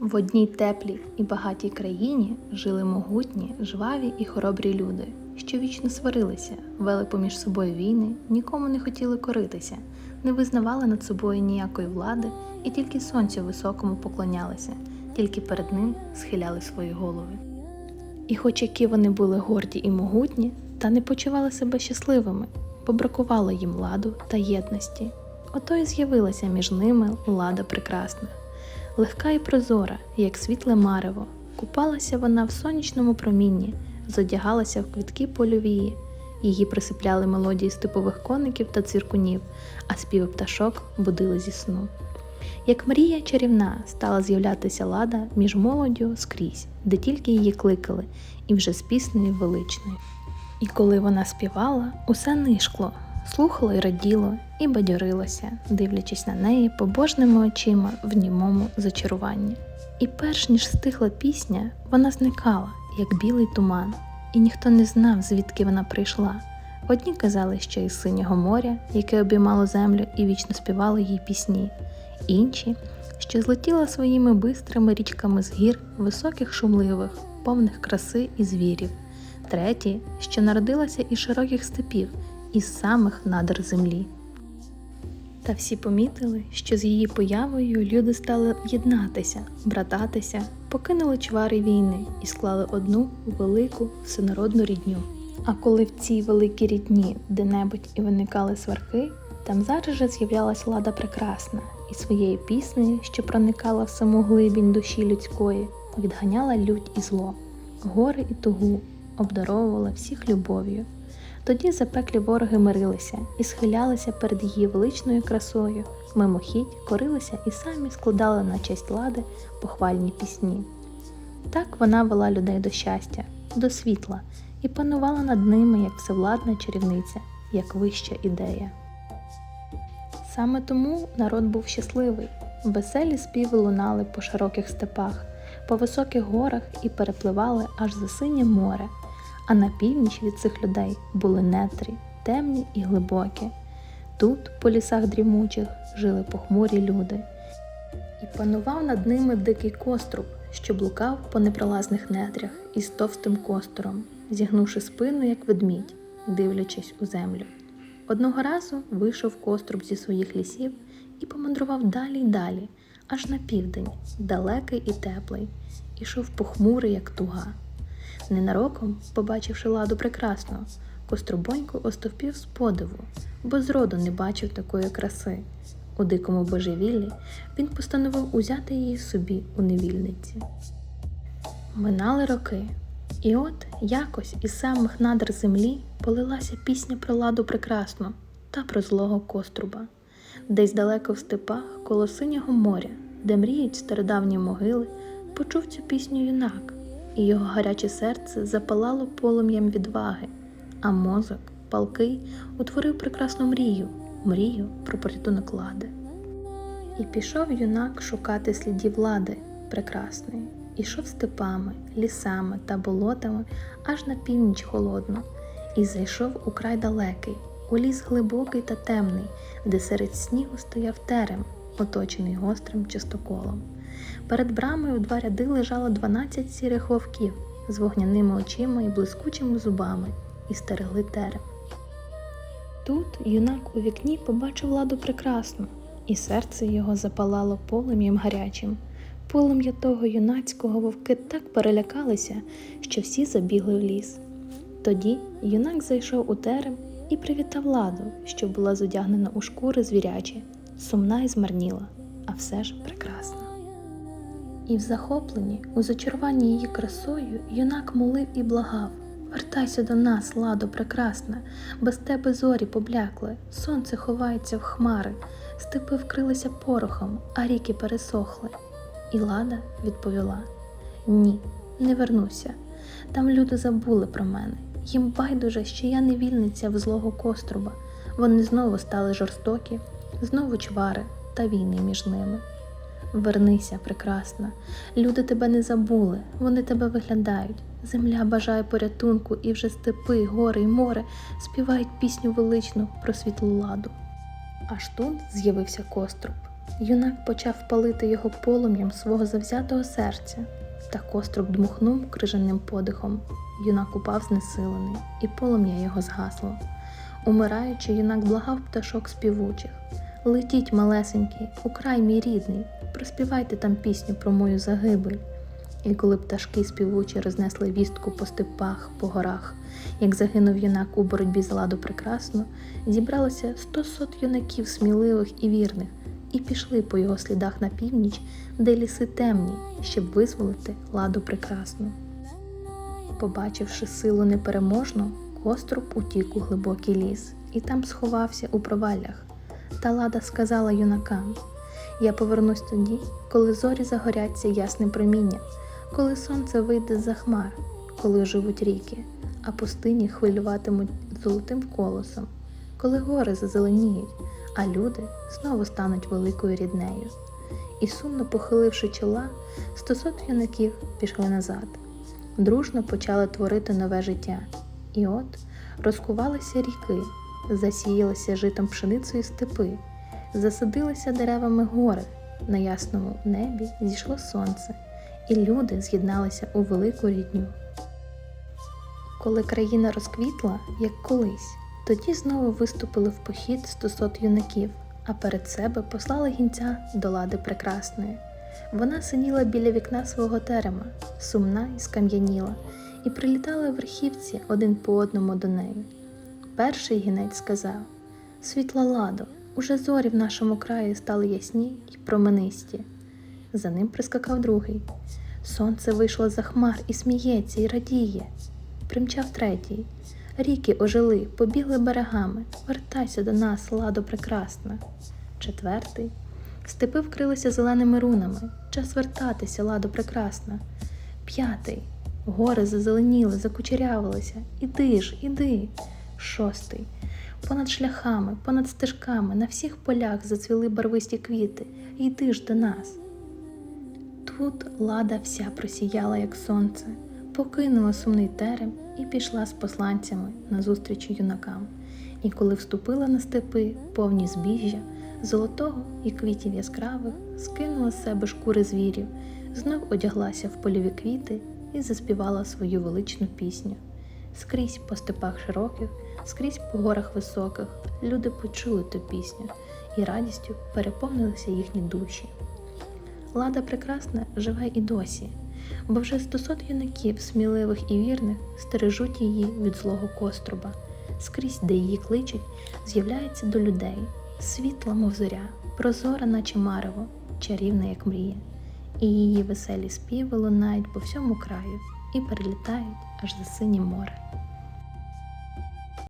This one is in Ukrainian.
В одній теплій і багатій країні жили могутні, жваві і хоробрі люди, що вічно сварилися, вели поміж собою війни, нікому не хотіли коритися, не визнавали над собою ніякої влади і тільки сонцю високому поклонялися, тільки перед ним схиляли свої голови. І хоч які вони були горді і могутні, та не почували себе щасливими, бо бракувало їм ладу та єдності. Ото й з'явилася між ними лада прекрасна. Легка і прозора, як світле марево, купалася вона в сонячному промінні, зодягалася в квітки польовії. Її присипляли мелодії степових коників та цвіркунів, а співи пташок будили зі сну. Як мрія чарівна стала з'являтися лада між молоддю скрізь, де тільки її кликали, і вже з піснею величною. І коли вона співала, усе нишкло, слухало й раділо, і бадьорилося, дивлячись на неї побожними очима в німому зачаруванні. І перш ніж стихла пісня, вона зникала, як білий туман, і ніхто не знав, звідки вона прийшла. Одні казали, що із синього моря, яке обіймало землю і вічно співало їй пісні, інші, що злетіла своїми бистрими річками з гір високих шумливих, повних краси і звірів, треті, що народилася із широких степів, із самих надр землі. Та всі помітили, що з її появою люди стали єднатися, брататися, покинули чвари війни і склали одну велику всенародну рідню. А коли в цій великій рідні де-небудь і виникали сварки, там зараз же з'являлась лада прекрасна і своєю піснею, що проникала в саму глибінь душі людської, відганяла лють і зло, гори і тугу, обдаровувала всіх любов'ю. Тоді запеклі вороги мирилися і схилялися перед її величною красою, мимохідь корилися і самі складали на честь лади похвальні пісні. Так вона вела людей до щастя, до світла і панувала над ними як всевладна чарівниця, як вища ідея. Саме тому народ був щасливий, веселі співи лунали по широких степах, по високих горах і перепливали аж за синє море а на північ від цих людей були нетрі, темні і глибокі. Тут, по лісах дрімучих, жили похмурі люди. І панував над ними дикий коструб, що блукав по непролазних нетрях із товстим костором, зігнувши спину, як ведмідь, дивлячись у землю. Одного разу вийшов коструб зі своїх лісів і помандрував далі й далі, аж на південь, далекий і теплий, ішов похмурий, як туга. Ненароком, побачивши ладу прекрасну, Кострубонько остовпів з подиву, бо зроду не бачив такої краси. У дикому божевіллі він постановив узяти її собі у невільниці. Минали роки, і от якось із самих надр землі полилася пісня про ладу прекрасну та про злого коструба, десь далеко в степах коло синього моря, де мріють стародавні могили, почув цю пісню юнак і його гаряче серце запалало полум'ям відваги, а мозок, палкий, утворив прекрасну мрію, мрію про порятунок лади. І пішов юнак шукати слідів влади прекрасної, ішов степами, лісами та болотами аж на північ холодну, і зайшов у край далекий, у ліс глибокий та темний, де серед снігу стояв терем, оточений гострим частоколом. Перед брамою в два ряди лежало дванадцять сірих вовків з вогняними очима і блискучими зубами і стерегли терем. Тут юнак у вікні побачив ладу прекрасну, і серце його запалало полум'ям гарячим. Полум'я того юнацького вовки так перелякалися, що всі забігли в ліс. Тоді юнак зайшов у терем і привітав ладу, що була зодягнена у шкури звірячі, сумна і змарніла, а все ж прекрасна. І в захопленні, у зачаруванні її красою, юнак молив і благав Вертайся до нас, ладо прекрасна, без тебе зорі поблякли, сонце ховається в хмари, степи вкрилися порохом, а ріки пересохли. І лада відповіла Ні, не вернуся. Там люди забули про мене. Їм байдуже, що я невільниця в злого коструба. Вони знову стали жорстокі, знову чвари та війни між ними. Вернися, прекрасна, люди тебе не забули, вони тебе виглядають. Земля бажає порятунку, і вже степи, гори й море співають пісню величну про світлу ладу. Аж тут з'явився коструб, Юнак почав палити його полум'ям свого завзятого серця, та коструб дмухнув крижаним подихом. Юнак упав знесилений, і полум'я його згасло. Умираючи, юнак благав пташок співучих. Летіть, малесенький, у край мій рідний, проспівайте там пісню про мою загибель. І коли пташки співучі рознесли вістку по степах, по горах, як загинув юнак у боротьбі за ладу прекрасну, зібралося сто сот юнаків сміливих і вірних, і пішли по його слідах на північ, де ліси темні, щоб визволити ладу прекрасну. Побачивши силу непереможну, Коструб утік у глибокий ліс і там сховався у проваллях. Та лада сказала юнакам: Я повернусь тоді, коли зорі загоряться ясним промінням, коли сонце вийде з-за хмар, коли живуть ріки, а пустині хвилюватимуть золотим колосом, коли гори зазеленіють, а люди знову стануть великою ріднею. І сумно похиливши чола, стосот юнаків пішли назад. Дружно почали творити нове життя. І от розкувалися ріки, засіялися житом пшеницею степи, засадилися деревами гори, на ясному небі зійшло сонце, і люди з'єдналися у велику рідню. Коли країна розквітла, як колись, тоді знову виступили в похід стосот юнаків, а перед себе послали гінця до лади прекрасної. Вона сиділа біля вікна свого терема, сумна і скам'яніла, і прилітали верхівці один по одному до неї. Перший гінець сказав Світла ладо, уже зорі в нашому краї стали ясні й променисті. За ним прискакав другий. Сонце вийшло за хмар і сміється, і радіє. Примчав третій. Ріки ожили, побігли берегами. Вертайся до нас, ладо прекрасна. Четвертий. Степи вкрилися зеленими рунами. Час вертатися, ладо прекрасна. П'ятий. Гори зазеленіли, закучерявилися. Іди ж, іди. Шостий. Понад шляхами, понад стежками, на всіх полях зацвіли барвисті квіти. Йди ж до нас. Тут лада вся просіяла, як сонце, покинула сумний терем і пішла з посланцями назустріч юнакам. І коли вступила на степи, повні збіжжя, золотого і квітів яскравих, скинула з себе шкури звірів, знов одяглася в польові квіти і заспівала свою величну пісню. Скрізь по степах широких, скрізь по горах високих люди почули ту пісню, і радістю переповнилися їхні душі. Лада прекрасна живе і досі, бо вже стосот юнаків, сміливих і вірних, стережуть її від злого коструба. Скрізь, де її кличуть, з'являється до людей, світла, мов зоря, прозора, наче марево, чарівна, як мрія, і її веселі співи лунають по всьому краю і перелітають аж за синє море.